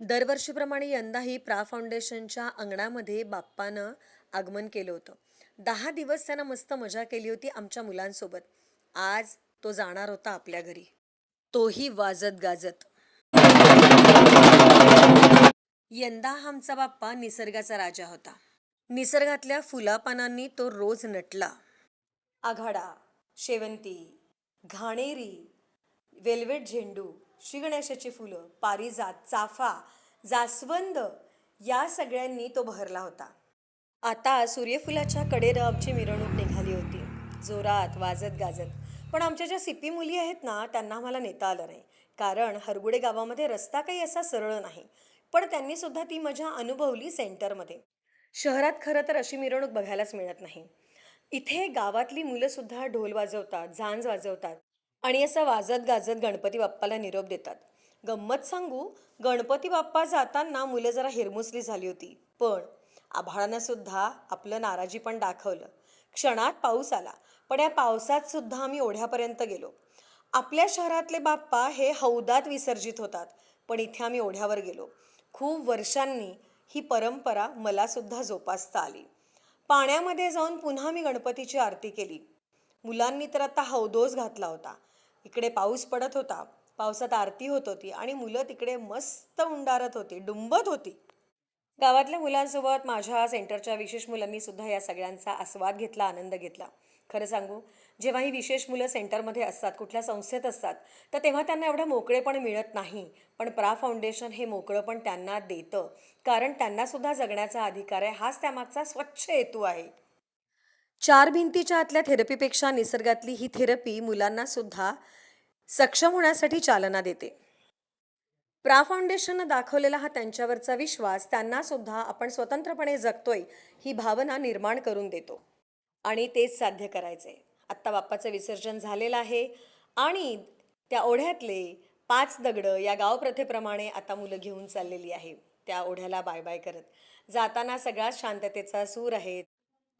दरवर्षीप्रमाणे यंदाही प्रा फाउंडेशनच्या अंगणामध्ये बाप्पानं आगमन केलं होतं. दहा दिवस त्यानं मस्त मजा केली होती आमच्या मुलांसोबत. आज तो जाणार होता आपल्या घरी. तोही वाजत गाजत. यंदा हा आमचा बाप्पा निसर्गाचा राजा होता. निसर्गातल्या फुलापानांनी तो रोज नटला. आघाडा शेवंती घाणेरी वेल्वेट झेंडू श्रीगणेशाची फुलं पारिजात चाफा जास्वंद या सगळ्यांनी तो बहरला होता. आता सूर्यफुलाच्या कडेनं आमची मिरवणूक निघाली होती. जोरात वाजत गाजत. पण आमच्या ज्या सिपी मुली आहेत ना त्यांना आम्हाला नेता आलं नाही. कारण हरगुडे गावामध्ये रस्ता काही असा सरळ नाही. पण त्यांनी सुद्धा ती मजा अनुभवली सेंटरमध्ये. शहरात खरं तर अशी मिरवणूक बघायलाच मिळत नाही. इथे गावातली मुलंसुद्धा ढोल वाजवतात झांज वाजवतात. आणि असं वाजत गाजत गणपती बाप्पाला निरोप देतात. गंमत सांगू गणपती बाप्पा जाताना मुलं जरा हिरमुसली झाली होती. पण आभाळानं सुद्धा आपलं नाराजी पण दाखवलं. क्षणात पाऊस आला. पण या पावसात सुद्धा आम्ही ओढ्यापर्यंत गेलो. आपल्या शहरातले बाप्पा हे हौदात विसर्जित होतात. पण इथे आम्ही ओढ्यावर गेलो. खूप वर्षांनी ही परंपरा मला सुद्धा जोपासता आली. पाण्यामध्ये जाऊन पुन्हा मी गणपतीची आरती केली. मुलांनी तर आता हौदोस घातला होता. इकडे पाऊस पडत होता. पावसात आरती होत होती आणि मुलं तिकडे मस्त उंडारत होती डुंबत होती. गावातल्या मुलांसोबत माझ्या सेंटरच्या विशेष मुलांनी सुद्धा या सगळ्यांचा आस्वाद घेतला आनंद घेतला. खरं सांगू जेव्हा ही विशेष मुलं सेंटरमध्ये असतात कुठल्या संस्थेत असतात तर तेव्हा त्यांना एवढं मोकळेपण मिळत नाही. पण प्रा फाउंडेशन हे मोकळं पण त्यांना देतं. कारण त्यांनासुद्धा जगण्याचा अधिकार आहे हाच त्यामागचा स्वच्छ हेतू आहे. चार भिंतीच्या आतल्या थेरपीपेक्षा निसर्गातली ही थेरपी मुलांना सुद्धा सक्षम होण्यासाठी चालना देते. प्रा फाउंडेशननं दाखवलेला हा त्यांच्यावरचा विश्वास त्यांना सुद्धा आपण स्वतंत्रपणे जगतोय ही भावना निर्माण करून देतो. आणि तेच साध्य करायचंय. आत्ता बाप्पाचं विसर्जन झालेलं आहे आणि त्या ओढ्यातले पाच दगडं या गावप्रथेप्रमाणे आता मुलं घेऊन चाललेली आहे. त्या ओढ्याला बाय बाय करत जाताना सगळ्यात शांततेचा सूर आहे.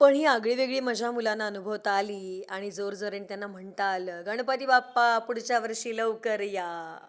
पण ही आगळी वेगळी मजा मुलांना अनुभवता आली आणि जोरजोरीने त्यांना म्हणता आलं गणपती बाप्पा पुढच्या वर्षी लवकर या.